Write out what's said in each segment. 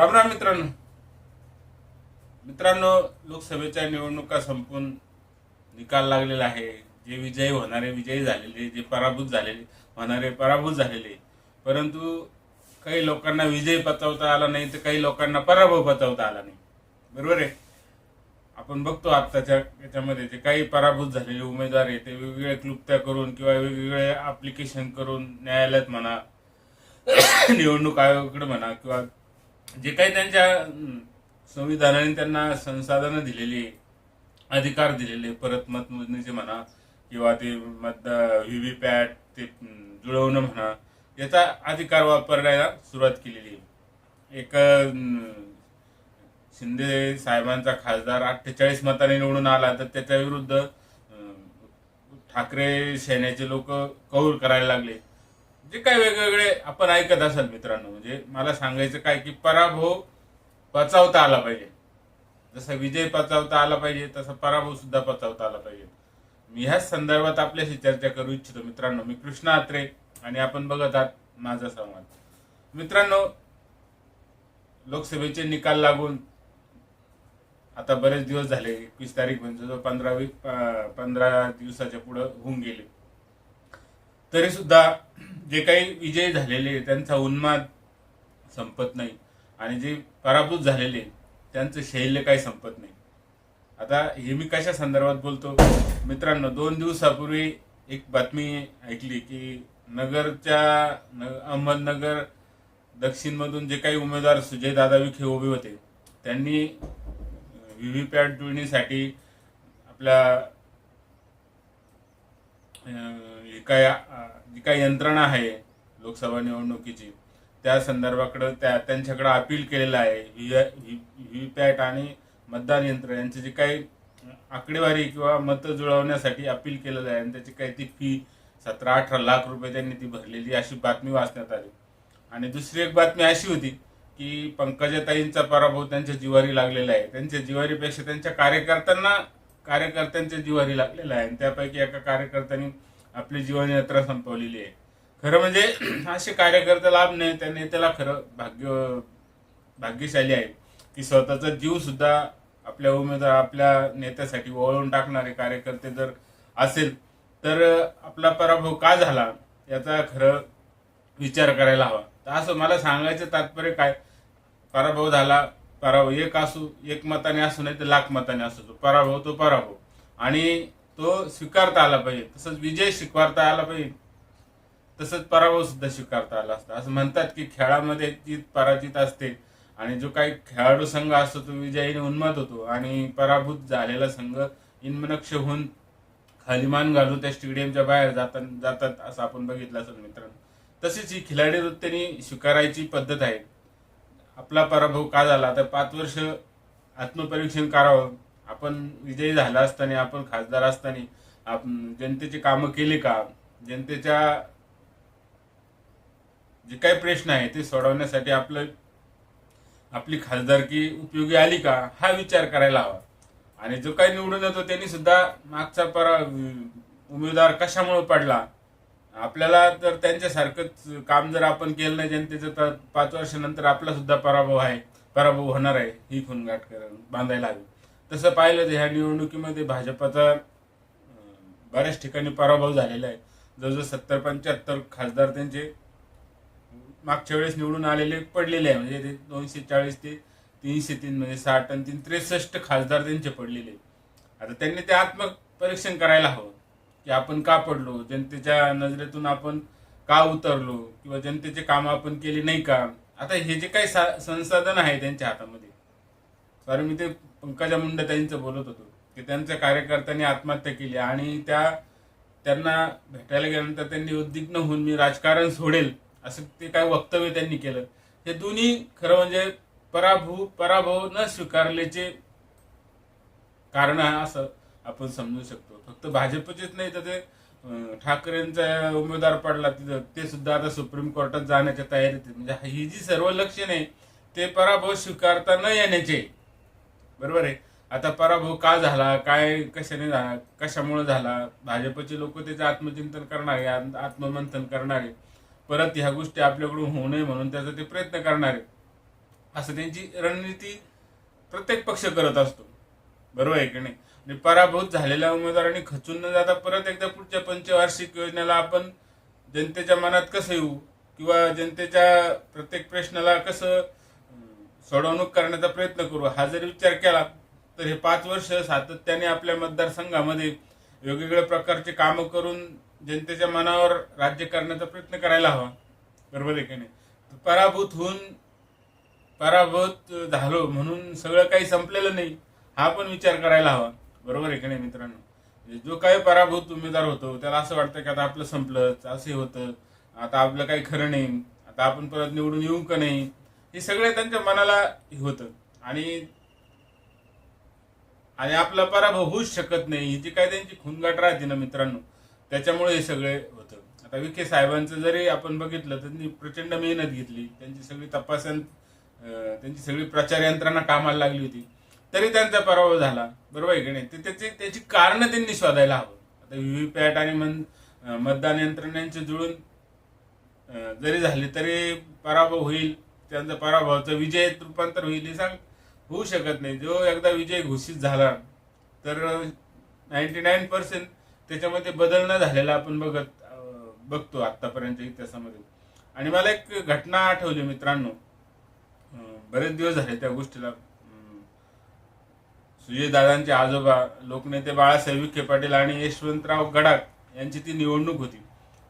राम राम मित्रांनो. मित्रांनो लोकसभेच्या निवडणुका संपून निकाल लागलेला आहे. जे विजयी होणारे विजयी झालेले जे पराभूत झालेले होणारे पराभूत झालेले. परंतु काही लोकांना विजय पचवता आला नाही तर काही लोकांना पराभव पचवता आला नाही. बरोबर आहे? आपण बघतो आत्ताच्या याच्यामध्ये जे काही पराभूत झालेले उमेदवार आहे ते वेगवेगळ्या क्लुप्त्या करून किंवा वेगवेगळे ॲप्लिकेशन करून न्यायालयात म्हणा निवडणूक आयोगाकडे म्हणा किंवा जे काही त्यांच्या संविधानाने त्यांना संसाधनं दिलेली अधिकार दिलेले परत मतमोजणीचे म्हणा किंवा ते मत व्हीव्हीपॅट ते जुळवणं म्हणा याचा अधिकार वापरायला सुरुवात केलेली. आहे एक शिंदे साहेबांचा खासदार अठ्ठेचाळीस मताने निवडून आला तर त्याच्या विरुद्ध ठाकरे सेनेचे लोक कौल करायला लागले. जे काही वेगवेगळे आपण ऐकत असाल मित्रांनो म्हणजे मला सांगायचं काय की पराभव पचावता आला पाहिजे. जसा विजय पचावता आला पाहिजे तसा पराभव सुद्धा पचावता आला पाहिजे. मी ह्याच संदर्भात आपल्याशी चर्चा करू इच्छितो मित्रांनो. मी कृष्णा आत्रे आणि आपण बघत आहात माझा संवाद. मित्रांनो लोकसभेचे निकाल लागून आता बरेच दिवस झाले एकवीस तारीख म्हणजे जो पंधरा वीस पंधरा दिवसाच्या पुढं होऊन गेले. तरी सुद्धा जे काही विजयी झालेले त्यांचा उन्माद संपत नाही. आणि जे पराभूत झालेले त्यांचं शैल्य काही संपत नाही. आता हे मी कशा संदर्भात बोलतो? मित्रांनो दोन दिवसापूर्वी एक बातमी ऐकली की नगरच्या न- अहमदनगर दक्षिणमधून जे काही उमेदवार सुजय दादा विखे उभे होते त्यांनी व्ही व्ही पॅट जुळणीसाठी आपल्या ही काय जी काही यंत्रणा आहे लोकसभा निवडणुकीची त्या संदर्भाकडे त्या त्यांच्याकडे अपील केलेलं आहे. व्हीव्हीपॅट आणि मतदान यंत्र यांची जी काही आकडेवारी किंवा मतं जुळवण्यासाठी अपील केलेलं आहे आणि त्याची काही ती फी सतरा अठरा लाख रुपये त्यांनी ती भरलेली अशी बातमी वाचण्यात आली. आणि दुसरी एक बातमी अशी होती की पंकजाताईंचा पराभव त्यांच्या जिवारी लागलेला आहे. त्यांच्या जिवारीपेक्षा त्यांच्या कार्यकर्त्यांना कार्यकर्त्यांच्या जिवारी लागलेला आहे. आणि त्यापैकी एका कार्यकर्त्यांनी आपली जीवनयात्रा संपवलेली आहे. खरं म्हणजे असे कार्यकर्ते लाभ नाही त्या नेत्याला खरं भाग्य भाग्यशाली आहे की स्वतःचा जीव सुद्धा आपल्या उमेदवार आपल्या नेत्यासाठी वळून टाकणारे कार्यकर्ते जर असेल तर आपला पराभव का झाला याचा खरं विचार करायला हवा. तर असं मला सांगायचं तात्पर्य काय? पराभव झाला पराभव एक असू एक मताने असू नाही तर लाख मताने असू तो पराभव तो पराभव. आणि तो स्वीकारता आला पाहिजे. तसंच विजय स्वीकारता आला पाहिजे. तसंच पराभव सुद्धा स्वीकारता आला असता. असं म्हणतात की खेळामध्ये जीत पराजित असते. आणि जो काही खेळाडू संघ असतो तो विजयीने उन्मत होतो. आणि पराभूत झालेला संघ इनमनक्ष होऊन खाली मान घालून त्या स्टेडियमच्या बाहेर जातात जातात असं आपण बघितलं असेल मित्रांनो. तशीच ही खिलाडी वृत्तीने स्वीकारायची पद्धत आहे. आपला पराभव का झाला? तर पाच वर्ष आत्मपरीक्षण करावं. आपण विजयी झाला असताना आपण खासदार असताना आपण जनतेची कामं केली का? जनतेच्या जे काही प्रश्न आहे ते सोडवण्यासाठी आपलं आपली खासदारकी उपयोगी आली का? हा विचार करायला हवा. आणि जो काही निवडून येतो त्यांनी सुद्धा मागचा परा उमेदवार कशामुळे पडला? आपल्याला तर त्यांच्यासारखंच काम जर आपण केलं नाही जनतेचं तर पाच वर्षानंतर आपला सुद्धा पराभव आहे. पराभव होणार आहे ही खुणगाठ कर बांधायला हवी. तसं पाहिलं तर ह्या निवडणुकीमध्ये भाजपाचा बऱ्याच ठिकाणी पराभव झालेला आहे. जवळजवळ सत्तर पंच्याहत्तर खासदार त्यांचे मागच्या वेळेस निवडून आलेले पडलेले आहे. म्हणजे ते दोनशे चाळीस ते तीनशे तीन म्हणजे साठ आणि तीन त्रेसष्ट खासदार त्यांचे पडलेले आता त्यांनी ते आत्मपरीक्षण करायला हवं. की आपण का पडलो? जनतेच्या नजरेतून आपण का उतरलो? किंवा जनतेचे काम आपण केले नाही का? आता हे जे काही सा- संसाधन आहे त्यांच्या हातामध्ये. कारण मी ते पंकजा मुंडे त्यांचं बोलत होतो की त्यांच्या कार्यकर्त्यांनी आत्महत्या केली आणि त्या त्यांना भेटायला गेल्यानंतर त्यांनी उद्विग्न होऊन मी राजकारण सोडेल असं ते काय वक्तव्य त्यांनी केलं. हे दोन्ही खरं म्हणजे पराभव पराभव न स्वीकारल्याचे कारण असं आपण समजू शकतो. फक्त भाजपचेच नाही तर ते ठाकरेंचा उमेदवार पडला तिथं ते सुद्धा आता सुप्रीम कोर्टात जाण्याच्या तयारीत म्हणजे ही जी सर्व लक्षणे आहे ते पराभव स्वीकारता न येण्याचे. बरोबर आहे? आता पराभव का झाला? काय कशाने झाला? कशामुळे झाला? भाजपचे लोक त्याचं आत्मचिंतन करणारे आत्ममंथन करणारे. परत ह्या गोष्टी आपल्याकडून होऊ नये म्हणून त्याचा ते प्रयत्न करणारे. असं त्यांची रणनीती प्रत्येक पक्ष करत असतो. बरोबर आहे की नाही? आणि पराभूत झालेल्या उमेदवारांनी खचून न जाता परत एकदा पुढच्या पंचवार्षिक योजनेला आपण जनतेच्या मनात कसं येऊ? किंवा जनतेच्या प्रत्येक प्रश्नाला कसं सोडवणूक करण्याचा प्रयत्न करू? हा जर विचार केला तर हे पाच वर्ष सातत्याने आपल्या मतदारसंघामध्ये वेगवेगळ्या प्रकारचे कामं करून जनतेच्या मनावर राज्य करण्याचा प्रयत्न करायला हवा. बरोबर आहे की नाही? पराभूत होऊन पराभूत झालो म्हणून सगळं काही संपलेलं नाही हा पण विचार करायला हवा. बरोबर आहे की नाही मित्रांनो? म्हणजे जो काही पराभूत उमेदवार होतो त्याला असं वाटतं की आता आपलं संपलंच असे होतं. आता आपलं काही खरं नाही. आता आपण परत निवडून येऊ का नाही? हे सगळे त्यांच्या मनाला होतं. आणि आणि आपला पराभव होऊच शकत नाही. ही जी काय त्यांची खुनगाट राहते ना मित्रांनो त्याच्यामुळे हे सगळे होतं. आता विखे साहेबांचं जरी आपण बघितलं तर त्यांनी प्रचंड मेहनत घेतली. त्यांची सगळी तपासन त्यांची सगळी प्रचार यंत्रणा कामाला लागली होती. तरी त्यांचा पराभव झाला. बरोबर आहे की नाही? ते त्याची त्याची कारणं त्यांनी शोधायला हवं. आता व्हीव्हीपॅट आणि मन मतदान यंत्रणेचे जुळून जरी झाले तरी पराभव होईल. त्यांचा पराभवाचं विजयात रूपांतर होईल हे सांग होऊ शकत नाही. जो एकदा विजय घोषित झाला तर नाईन्टी नाईन पर्सेंट त्याच्यामध्ये बदल न झालेला आपण बघत बघतो आत्तापर्यंत इतिहासामध्ये. आणि मला एक घटना आठवली मित्रांनो. बरेच दिवस झाले त्या गोष्टीला. सुजयदादांचे आजोबा लोकनेते बाळासाहेब विखे पाटील आणि यशवंतराव गडाख यांची ती निवडणूक होती.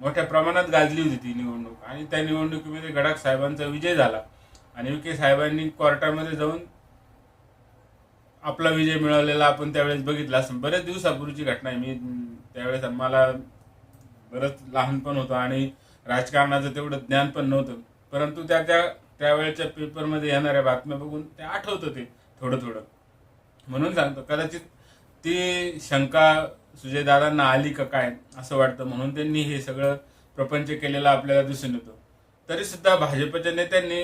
मोठ्या प्रमाणात गाजली होती ती निवडणूक आणि त्या निवडणुकीमध्ये गडाख साहेबांचा विजय झाला आणि विखे साहेबांनी कोर्टामध्ये जाऊन आपला विजय मिळवलेला आपण त्यावेळेस बघितला असं. बरेच दिवसापूर्वीची घटना आहे. मी त्यावेळेस मला बरंच लहानपण होतं आणि राजकारणाचं तेवढं ज्ञान पण नव्हतं. परंतु त्या त्या त्यावेळेच्या पेपरमध्ये येणाऱ्या बातम्या बघून ते आठवत होते थोडं थोडं. म्हणून सांगतो कदाचित ती शंका सुजयदादांना आली का काय असं वाटतं म्हणून त्यांनी हे सगळं प्रपंच केलेलं आपल्याला दिसून येतो. तरी सुद्धा भाजपच्या नेत्यांनी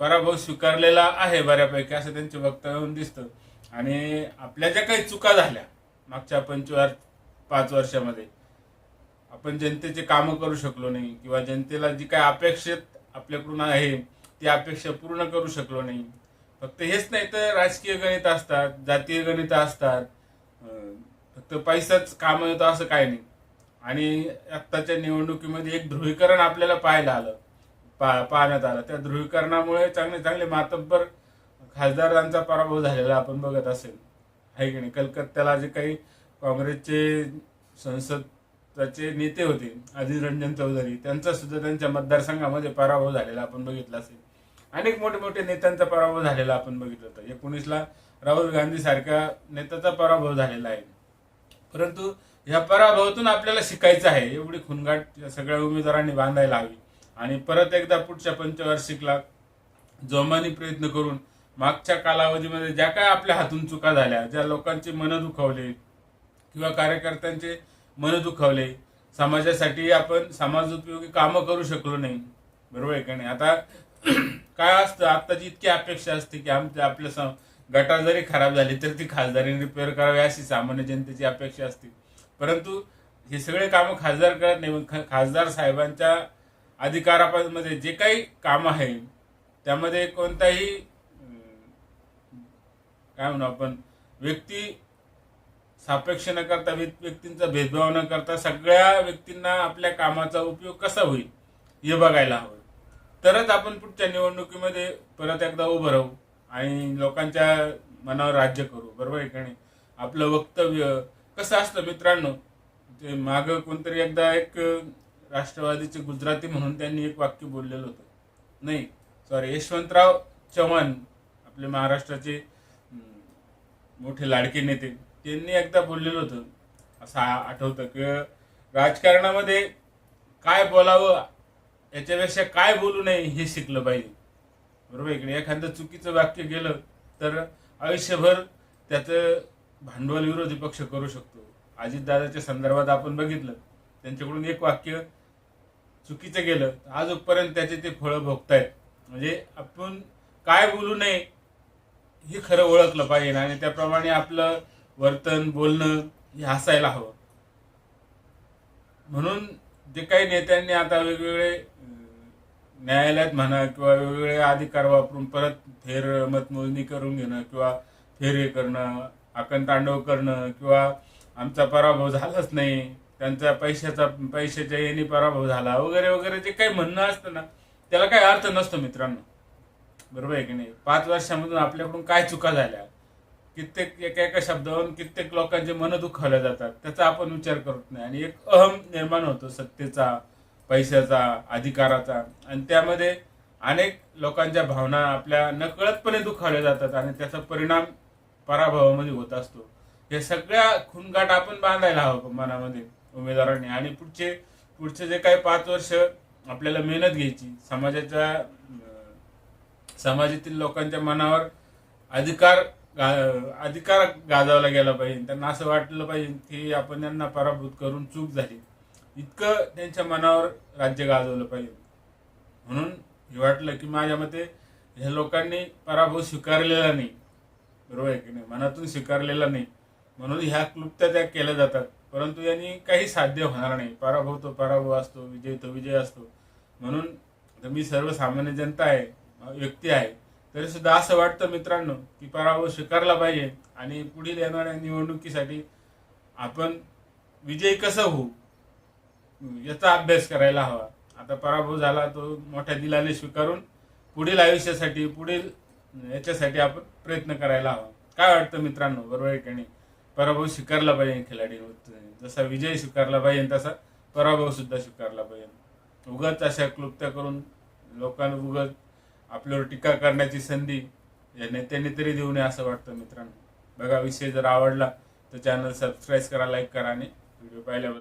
पराभव स्वीकारलेला आहे बऱ्यापैकी असं त्यांच्या वक्तव्यावरून दिसतं. आणि आपल्या ज्या काही चुका झाल्या मागच्या पंचवार पाच वर्षामध्ये आपण जनतेचे कामं करू शकलो नाही किंवा जनतेला जी काय अपेक्षित आपल्याकडून आहे ती अपेक्षा पूर्ण करू शकलो नाही फक्त हेच नाही तर राजकीय गणित असतात जातीय गणित असतात. फक्त पैसाच काम येतो असं काय नाही. आणि आत्ताच्या निवडणुकीमध्ये एक ध्रुवीकरण आपल्याला पाहायला आलं पा पाहण्यात आलं. त्या ध्रुवीकरणामुळे चांगले चांगले मातब्बर खासदारांचा पराभव झालेला आपण बघत असेल. आहे की नाही? कलकत्त्याला जे काही काँग्रेसचे संसदाचे नेते होते अधीर रंजन चौधरी त्यांचा सुद्धा त्यांच्या मतदारसंघामध्ये पराभव झालेला आपण बघितला असेल. अनेक मोठे मोठे नेत्यांचा पराभव झालेला आपण बघितलं होतं. एकोणीसला राहुल गांधी सारख्या नेत्याचा पराभव झालेला आहे. परंतु या पराभवातून आपल्याला शिकायचं आहे. एवढी खुनगाट या सगळ्या उमेदवारांनी बांधायला हवी. आणि परत एकदा पुढच्या पंचवार्षिकला जोमाने प्रयत्न करून मागच्या कालावधीमध्ये ज्या काय आपल्या हातून चुका झाल्या ज्या लोकांचे मन दुखावले किंवा कार्यकर्त्यांचे मन दुखावले समाजासाठी आपण समाजोपयोगी कामं करू शकलो नाही. बरोबर आहे का नाही? आता काय असतं? आत्ताची इतकी अपेक्षा असते की आमच्या आपल्या सम- गटार जरी खराब झाली तर ती खासदारीने रिपेअर करावी अशी सामान्य जनतेची अपेक्षा असते. परंतु हे सगळे कामं खासदार करत नाही खासदार साहेबांच्या अधिकारामध्ये जे काही काम आहे त्यामध्ये कोणताही काय म्हणू आपण व्यक्ती सापेक्ष न करता व्यक्तींचा भेदभाव न करता सगळ्या व्यक्तींना आपल्या कामाचा उपयोग कसा होईल हे बघायला हवं. तरच आपण पुढच्या निवडणुकीमध्ये परत एकदा उभं राहू आणि लोकांच्या मनावर राज्य करू बरोबर आहे का नाही? आपलं वक्तव्य कसं असतं मित्रांनो? ते मागं कोणतरी एकदा एक राष्ट्रवादीचे गुजराती म्हणून त्यांनी एक वाक्य बोललेलं होतं. नाही सॉरी यशवंतराव चव्हाण आपले महाराष्ट्राचे मोठे लाडके नेते त्यांनी एकदा बोललेलं होतं. असं आठवतं की राजकारणामध्ये काय बोलावं याच्यापेक्षा काय बोलू नये हे शिकलं पाहिजे. बरोबर आहे की नाही? एखादं चुकीचं वाक्य गेलं तर आयुष्यभर त्याचं भांडवल विरोधी पक्ष करू शकतो. अजितदादाच्या संदर्भात आपण बघितलं त्यांच्याकडून एक वाक्य चुकीचं गेलं आजपर्यंत त्याचे ते फळं भोगतायत. म्हणजे आपण काय बोलू नये हे खरं ओळखलं पाहिजे आणि त्याप्रमाणे आपलं वर्तन बोलणं हे हसायला हवं. म्हणून जे काही नेत्यांनी आता वेगवेगळे न्यायालयात म्हणा किंवा वेगवेगळे अधिकार वापरून परत फेर मतमोजणी करून घेणं किंवा फेर हे करणं आकणतांडव करणं किंवा आमचा पराभव झालाच नाही त्यांचा पैशाचा पैशाच्या येणे पराभव झाला वगैरे वगैरे जे काही म्हणणं असतं ना त्याला काही अर्थ नसतो मित्रांनो. बरोबर आहे की नाही? पाच वर्षामधून आपल्याकडून काय चुका झाल्या? कित्येक एका एका शब्दावरून कित्येक लोकांचे मन दुखावल्या जातात. त्याचा आपण विचार करत नाही. आणि एक अहम निर्माण होतो सत्तेचा. पैशाचा अधिकाराचा. आणि त्यामध्ये अनेक लोकांच्या भावना आपल्या नकळतपणे दुखावल्या जातात आणि त्याचा परिणाम पराभवामध्ये होत असतो. हे सगळ्या खुणगाट आपण बांधायला हवं मनामध्ये उमेदवारांनी. आणि पुढचे पुढचे जे काही पाच वर्ष आपल्याला मेहनत घ्यायची समाजाच्या समाजातील लोकांच्या मनावर अधिकार गा- अधिकार गाजवला गेला पाहिजे. त्यांना असं वाटलं पाहिजे की आपण त्यांना पराभूत करून चूक झाली. इतकं त्यांच्या मनावर राज्य गाजवलं पाहिजे. म्हणून हे वाटलं की माझ्या मते ह्या लोकांनी पराभव स्वीकारलेला नाही. बरोबर आहे की नाही? मनातून स्वीकारलेला नाही. म्हणून ह्या क्लुप्त्या त्या केल्या जातात. परंतु यांनी काही साध्य होणार नाही. पराभव तो पराभव असतो विजय तो विजय असतो. म्हणून तर मी सर्वसामान्य जनता आहे व्यक्ती आहे तरी सुद्धा असं वाटतं मित्रांनो की पराभव स्वीकारला पाहिजे. आणि पुढील येणाऱ्या निवडणुकीसाठी आपण विजयी कसं होऊ? याचा अभ्यास करायला हवा. आता पराभव झाला तो मोठ्या दिलाने स्वीकारून पुढील आयुष्यासाठी पुढील याच्यासाठी आपण प्रयत्न करायला हवा. काय वाटतं मित्रांनो? बरोबर आहे की नाही? पराभव स्वीकारला पाहिजे खिलाडी जसा विजय स्वीकारला पाहिजे तसा पराभव सुद्धा स्वीकारला पाहिजे. उगाच अशा क्लुप्त्या करून लोकांना उगाच आपल्यावर टीका करण्याची संधी या नेत्यांनी तरी देऊ नये असं वाटतं मित्रांनो. बघा विषय जर आवडला तर चॅनल सबस्क्राईब करा लाईक करा आणि व्हिडिओ पाहिल्याबद्दल